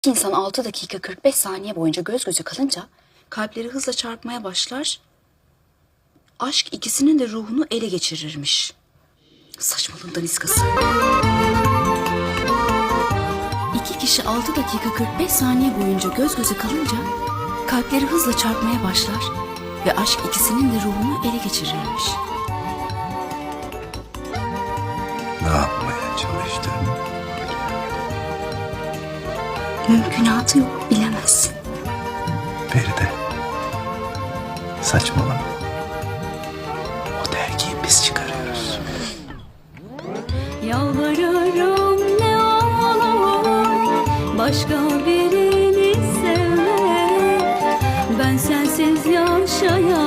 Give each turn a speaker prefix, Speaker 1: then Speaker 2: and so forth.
Speaker 1: İki insan 6 dakika 45 saniye boyunca göz göze kalınca kalpleri hızla çarpmaya başlar. Aşk ikisinin de ruhunu ele geçirirmiş. Saçmalığın daniskası. İki kişi 6 dakika 45 saniye boyunca göz göze kalınca kalpleri hızla çarpmaya başlar ve aşk ikisinin de ruhunu ele geçirirmiş. Mümkünatı yok bilemezsin.
Speaker 2: Feride. Saçmalama. O dergiyi biz çıkarıyoruz.
Speaker 3: Yalvarırım ne olur başka birini sevme Ben sensiz yaşayamam